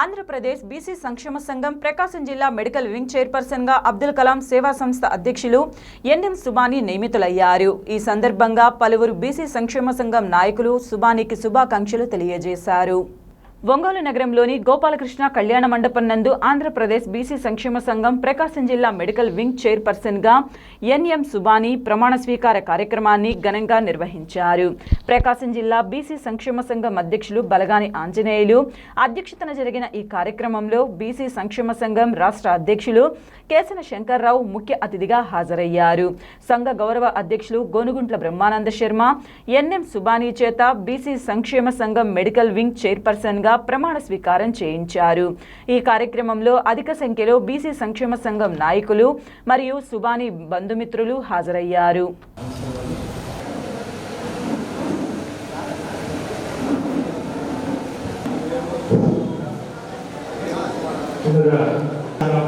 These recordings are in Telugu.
ఆంధ్రప్రదేశ్ బీసీ సంక్షేమ సంఘం ప్రకాశం జిల్లా మెడికల్ వింగ్ చైర్పర్సన్గా అబ్దుల్ కలాం సేవా సంస్థ అధ్యక్షులు ఎన్ఎం సుబాని నియమితులయ్యారు. ఈ సందర్భంగా పలువురు బీసీ సంక్షేమ సంఘం నాయకులు సుబానికి శుభాకాంక్షలు తెలియజేశారు. ఒంగోలు నగరంలోని గోపాలకృష్ణ కళ్యాణ మండపం నందు ఆంధ్రప్రదేశ్ బీసీ సంక్షేమ సంఘం ప్రకాశం జిల్లా మెడికల్ వింగ్ చైర్పర్సన్గా ఎన్ఎం సుబాని ప్రమాణ స్వీకార కార్యక్రమాన్ని ఘనంగా నిర్వహించారు. ప్రకాశం జిల్లా బీసీ సంక్షేమ సంఘం అధ్యక్షులు బలగాని ఆంజనేయులు అధ్యక్షతన జరిగిన ఈ కార్యక్రమంలో బీసీ సంక్షేమ సంఘం రాష్ట్ర అధ్యక్షులు కేసన శంకర్రావు ముఖ్య అతిథిగా హాజరయ్యారు. సంఘ గౌరవ అధ్యక్షులు గోనుగుంట్ల బ్రహ్మానంద శర్మ ఎన్ఎం సుబానీ చేత బీసీ సంక్షేమ సంఘం మెడికల్ వింగ్ చైర్పర్సన్గా కూడా ప్రమాణ స్వీకారం చేయించారు. ఈ కార్యక్రమంలో అధిక సంఖ్యలో బీసీ సంక్షేమ సంఘం నాయకులు మరియు సుబాని బంధుమిత్రులు హాజరయ్యారు.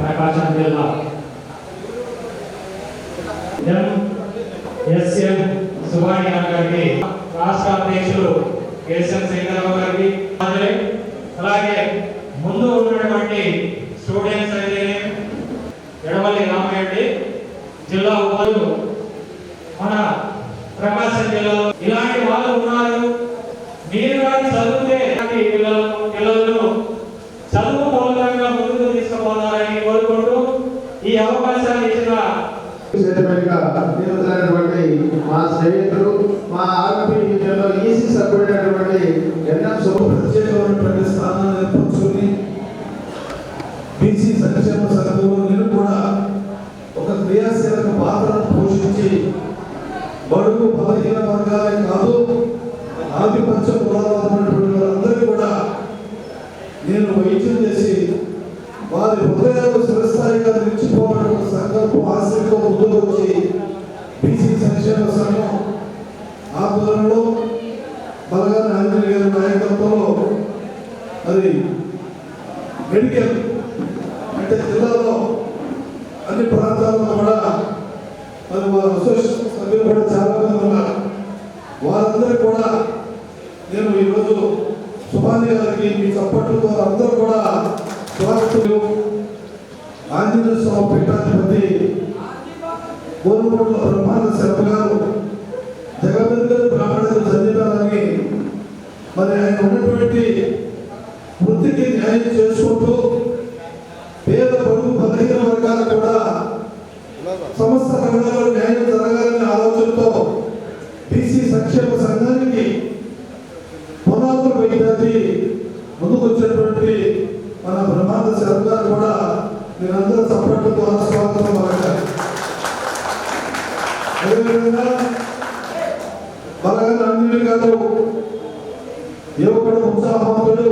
ప్రకాశం జిల్లా ఎం ఎస్ఎం సువాణి గారికి రాష్ట్ర అధ్యక్షులు కేశవ్ శంకరరావు గారికి అలాగే అలాగే ముందు ఉన్నటువంటి స్టూడెంట్స్ అయితే ఎడవల్లి రామరెడ్డి జిల్లా ఉపాధులు మన ప్రకాశం జిల్లాలో ఇలాంటి వాళ్ళు ఉన్నారు మీరు కానీ చదివితే ఇలాంటి పిల్లలు పిల్లలను చదువు మూలంగా ముందుకు తీసుకుపోవాలని కోరుకుంటూ ఈ అవకాశాన్ని ఇచ్చిన చేతబడిగా నిరుతులైనటువంటి మా స్నేహితులు మా ఆర్పీ యూనియన్లో ఈసీ సభ్యుడైనటువంటి ఎన్ఎం సుబ్బు ప్రత్యేకమైనటువంటి స్థానాన్ని ఏర్పరచుకుని బీసీ సంక్షేమ సంఘంలో నేను కూడా ఒక క్రియాశీలక పాత్రను పోషించి బడుగు బలహీన వర్గాలే కాదు ఆధిపత్య కులాలు ఉన్నటువంటి వారందరికీ కూడా నేను వైద్యం చేసి వారి హృదయాలు చిరస్థాయిగా నిలిచిపోవడం సంకల్పం ఆశతో ముందుకు వచ్చి బీసీ సంక్షేమ సంఘం ఆధ్వర్యంలో బలగాని ఆంజనేయ గారి నాయకత్వంలో మరి మెడికల్ అంటే జిల్లాలో అన్ని ప్రాంతాల్లో కూడా మరి వారి అసోసియేషన్ సభ్యులు కూడా చాలా మంది ఉన్నారు వారందరూ కూడా నేను ఈరోజు సుభాని గారికి మీ చప్పట్లతో అందరూ కూడా స్వాగతులు ఆంజనేయ స్వామి పీఠాధిపతి కోరుకోట్ల బ్రహ్మాండ శర్మ గారు జగమందిర బ్రాహ్మణులు చదివారని మరి ఆయన ఉన్నటువంటి వృత్తికి న్యాయం చేసుకుంటూ అదేవిధంగా బలగా అన్నిటి కాదు ఏ ఒక్కడు ఉత్సాహవంతుడు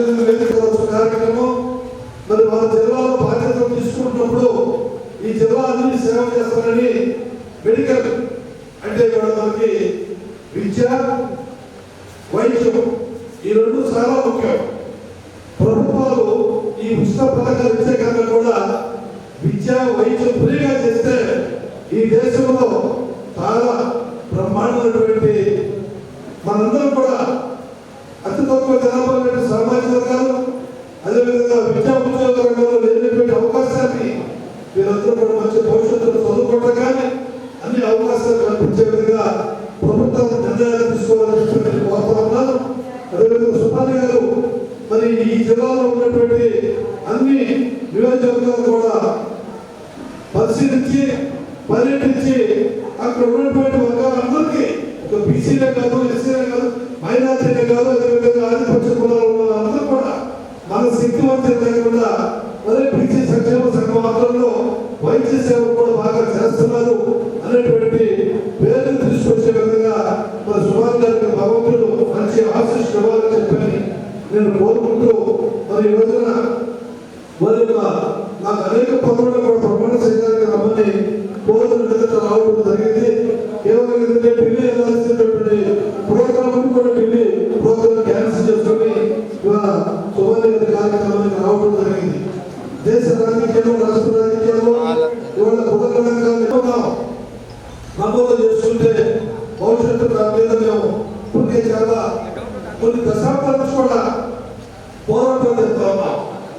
అదేవిధంగా వేదిక కార్యక్రమం. మరి మన జిల్లాలో బాధ్యత తీసుకుంటున్నప్పుడు ఈ జిల్లా అన్ని సేవ చేస్తారని మెడికల్ అంటే ఇక్కడ మనకి విద్య ఈ రెండు చాలా ముఖ్యం ప్రభుత్వాలు ఈ ఉచిత పథకాలు ఇచ్చే కన్నా కూడా విద్య వైద్యం ఫ్రీగా చేస్తే ఈ దేశంలో చాలా బ్రహ్మాండమైనటువంటి మనందరం కూడా అతి తక్కువ జనాభా ఉన్నటువంటి సామాజిక వర్గాలు అదేవిధంగా విద్యా ఉద్యోగ రంగంలో లేనటువంటి అవకాశాన్ని వీరందరూ కూడా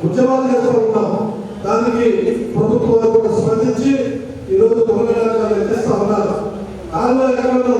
ఉద్యమాలు చేస్తూ ఉంటాం దానికి ప్రభుత్వం కూడా స్పందించి ఈరోజు తొలగడానికి నిర్మిస్తా ఉన్నారు. దానిలో ఎక్కడన్నా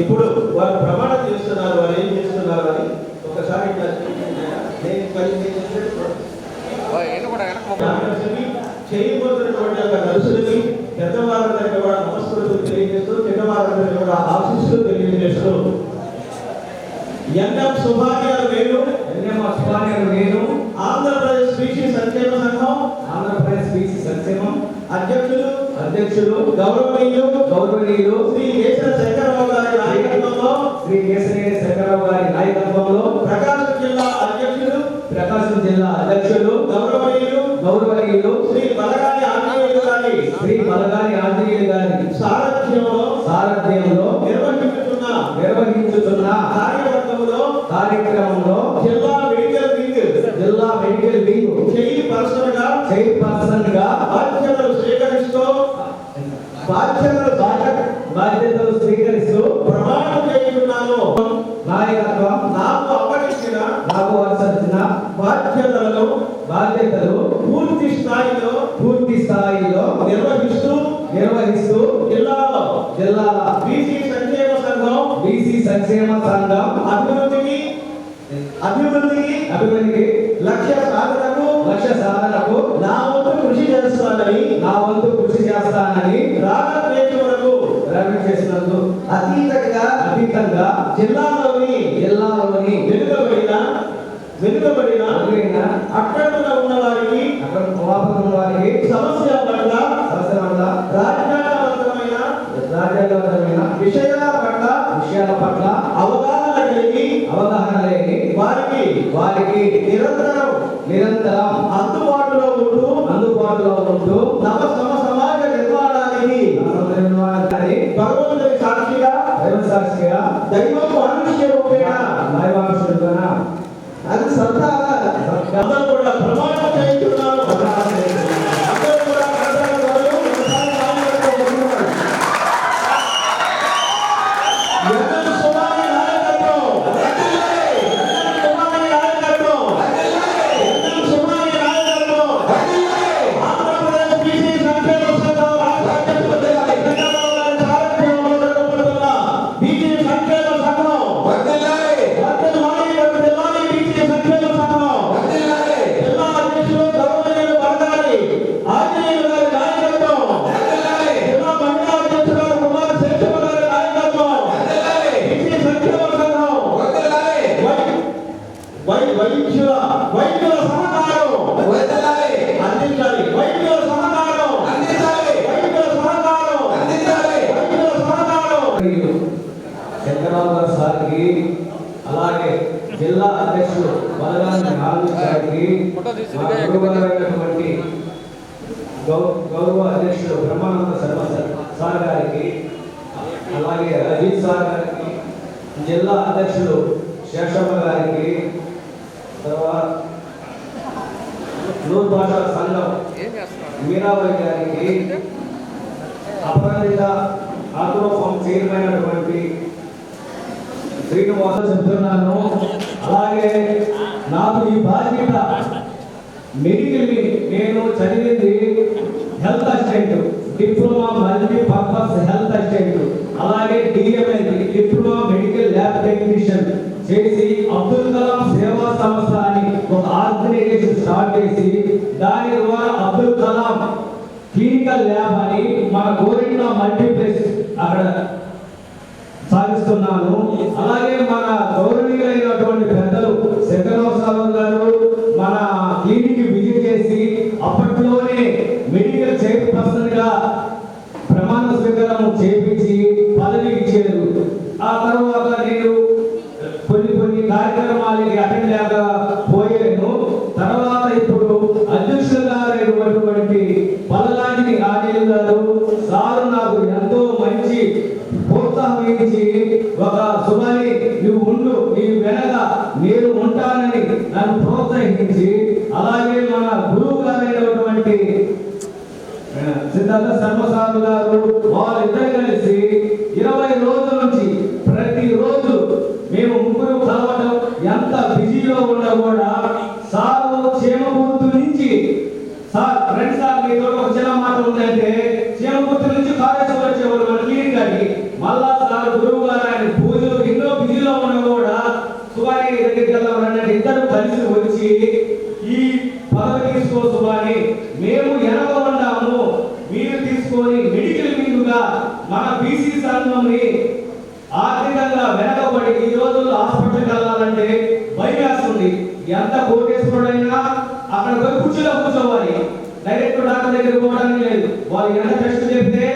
ఇప్పుడు వారు ప్రమాణం చేస్తున్నారు వారు ఏం చేస్తున్నారు అని ఒకసారి నేను పని చేసినట్టు జిల్లా అధ్యక్షులు గౌరవనీయులు గౌరవనీయులు శ్రీ బలగాలి ఆంజనేయులు గారి శ్రీ బలగాలి ఆంజనేయులు గారి సారథ్యంలో సారథ్యంలో నిర్వహించుతున్న నిర్వహించుతున్న కార్యక్రమంలో కార్యక్రమంలో జిల్లా మెడికల్ వింగ్ జిల్లా మెడికల్ వింగ్ చైర్ పర్సన్గా చైర్ పర్సన్గా బాధ్యతలు స్వీకరిస్తూ బాధ్యతలు నిర్వహిస్తూ నిర్వహిస్తూ జిల్లాలో జిల్లా బీసీ సంక్షేమ సంఘం బీసీ సంక్షేమ సంఘం అభివృద్ధికి అభివృద్ధికి అభివృద్ధికి లక్ష్య సాధనకు లక్ష్య సాధనకు నా వంతు కృషి చేస్తానని నా వంతు కృషి చేస్తానని రాగద్వేష రవి చేసినందు అతీతంగా అతీతంగా జిల్లాలోని జిల్లాలోని వెనుకబడి వెనుకబడిన అక్రమంగా ఉన్న వారికి కోపంలో వారికి సమస్య పట్ల సమస్య పట్ల రాజ్యాంగబద్ధమైన రాజ్యాంగబద్ధమైన విషయాల పట్ల విషయాల పట్ల అవగాహన కలిగి అవగాహన లేని వారికి వారికి నిరంతరం నిరంతరం అందుబాటులో ఉంటూ అందుబాటులో ఉంటూ నవ అందరూ శంకరరావు గారు సార్కి అలాగే జిల్లా అధ్యక్షుడు బలరాని నాలుగు సార్కి ఫోటో తీసి మా ఇదిగా గురువుగారైనటువంటి గౌ- గౌరవ అధ్యక్షుడు బ్రహ్మానంద శర్మ సార్- గారికి అలాగే అజిత్ సార్ గారికి జిల్లా అధ్యక్షుడు శేషమ్మ గారికి తర్వాత నూరు భాషా సంఘం మీరాబాయి గారికి అపరాధిత ఆగ్రోఫామ్ చైర్మన్ అయినటువంటి శ్రీనివాస చెప్తున్నాను అలాగే నాకు ఈ బాధ్యత మెడికల్ నేను చదివింది health assistant diploma multi purpose health assistant అలాగే DMI diploma medical lab technician చేసి అబ్దుల్ కలాం సేవా సంస్థ అని ఒక ఆర్గనైజేషన్ స్టార్ట్ చేసి దాని ద్వారా అబ్దుల్ కలాం క్లినికల్ ల్యాబ్ అని మన గోరింట మల్టీప్లెక్స్ అక్కడ అలాగే మన డైరెక్ట్ పోవడానికి లేదు. వాళ్ళు ఎంత టెస్ట్ చెప్తే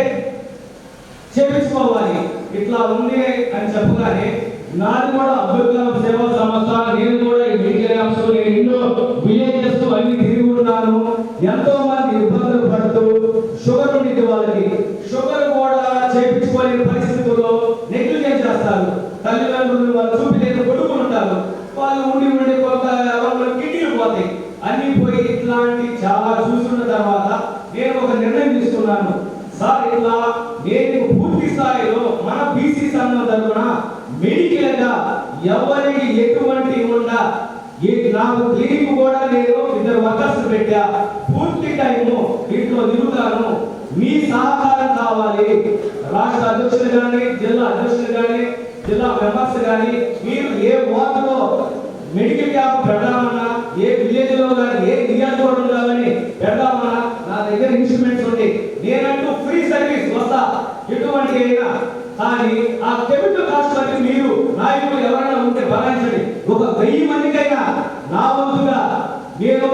చేపించుకోవాలి. ఇట్లా ఉంది అని చెప్పగానే నాది కూడా అబ్దుల్ కలాం సేవా సంస్థ నేను కూడా ఈ మెడికల్ అంశం నేను ఎన్నో విలేజెస్ అన్ని తిరిగి ఉన్నాను. ఎంతో మంది ఇబ్బందులు పడుతూ షుగర్ ఉండేది వాళ్ళకి షుగర్ కూడా చేయించుకోలేని పరిస్థితుల్లో నెగ్లిజెన్స్ చేస్తారు. తల్లిదండ్రులు వాళ్ళు నిర్ణయం సార్ ఇట్లా నేను పూర్తి స్థాయిలో మన బీసీ సంఘం తరఫున మెడికల్గా ఎవరికి ఎటువంటి ఉండా నాకు క్లినిక్ కూడా నేను ఇద్దరు వర్కర్స్ పెట్టా. పూర్తి టైము ఇంట్లో తిరుగుతాను మీ సహకారం కావాలి. రాష్ట్ర అధ్యక్షులు కానీ జిల్లా అధ్యక్షులు కానీ జిల్లా మెంబర్స్ కానీ మీరు ఏ వార్డులో మెడికల్ క్యాంప్ పెడదామన్నా ఏ విలేజ్లో కానీ ఏ నియోజకవర్గం కానీ పెడదామన్నా నా దగ్గర ఇన్స్ట్రుమెంట్స్ ఉంది నేనంటూ ఫ్రీ సర్వీస్ వస్తా. ఎటువంటి అయినా కానీ ఆ కెమికల్ కాస్ట్ బట్టి మీరు నాయకులు ఎవరైనా ఉంటే భరించండి. ఒక వెయ్యి మందికైనా నా వంతుగా నేను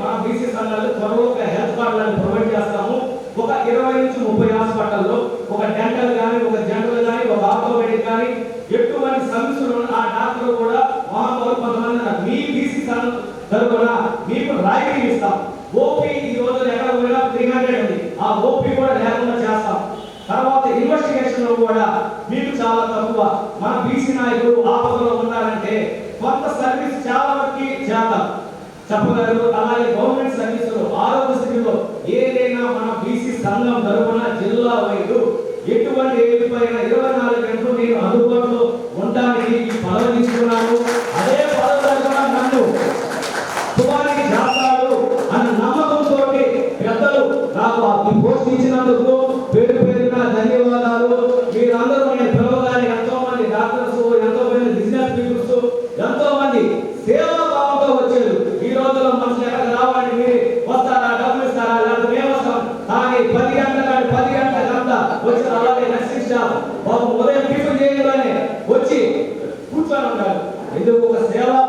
మన బీసీ సంఘాలు త్వరలో ఒక హెల్త్ కార్డులను ప్రొవైడ్ చేస్తాము. ఒక ఇరవై నుంచి ముప్పై హాస్పిటల్లో ఒక డెంటల్ కానీ ఒక జనరల్ కానీ ఒక ఆర్థోపెడిక్ కానీ ఎటువంటి సమస్యలు ఆ డాక్టర్ కూడా మహాత్ములు కొంతమంది మీ బీసీ సంఘం తరపున మీకు రాయితీ ఇస్తాం. ఓపీ ఈ రోజు ఎక్కడ పోయినా త్రీ హండ్రెడ్ ఉంది. ఆ ఓపీ కూడా లేకుండా చేస్తాం. తర్వాత ఇన్వెస్టిగేషన్లో కూడా మీకు చాలా తక్కువ. మన బీసీ నాయకులు ఆపదలో ఉన్నారంటే కొంత సర్వీస్ చాలా చెప్పగలరు అలాగే గవర్నమెంట్ సర్వీసులు ఆరోగ్య స్థితిలో ఏదైనా మన బీసీ సంఘం తరపున జిల్లా వైద్యులు ఎటువంటి ఏడుపైన ఇరవై నాలుగు గంటలు నేను అనుభవం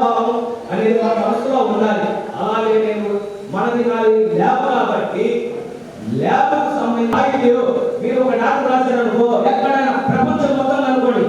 భావము అనేది మన మనసులో ఉండాలి. అలాగే నేను మనది నాది ల్యాబ్ కాబట్టి ల్యాబ్కు సంబంధించి మీరు ఒక డాక్టర్ రాశారు అనుకో ఎక్కడైనా ప్రపంచం మొత్తం అనుకోండి.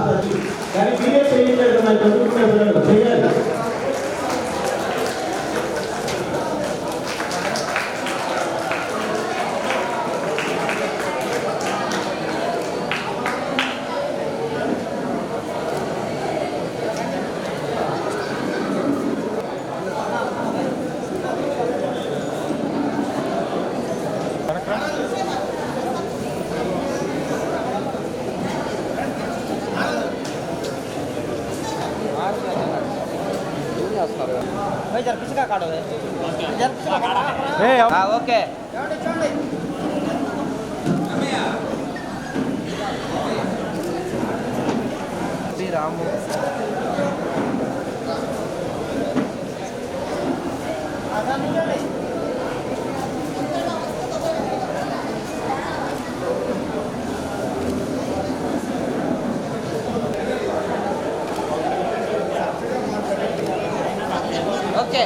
ఆశ కానీ మీరే చేయించారు మరి చదువుకునే పిల్లలు చేయాలి ఓకే శ్రీరాము ఓకే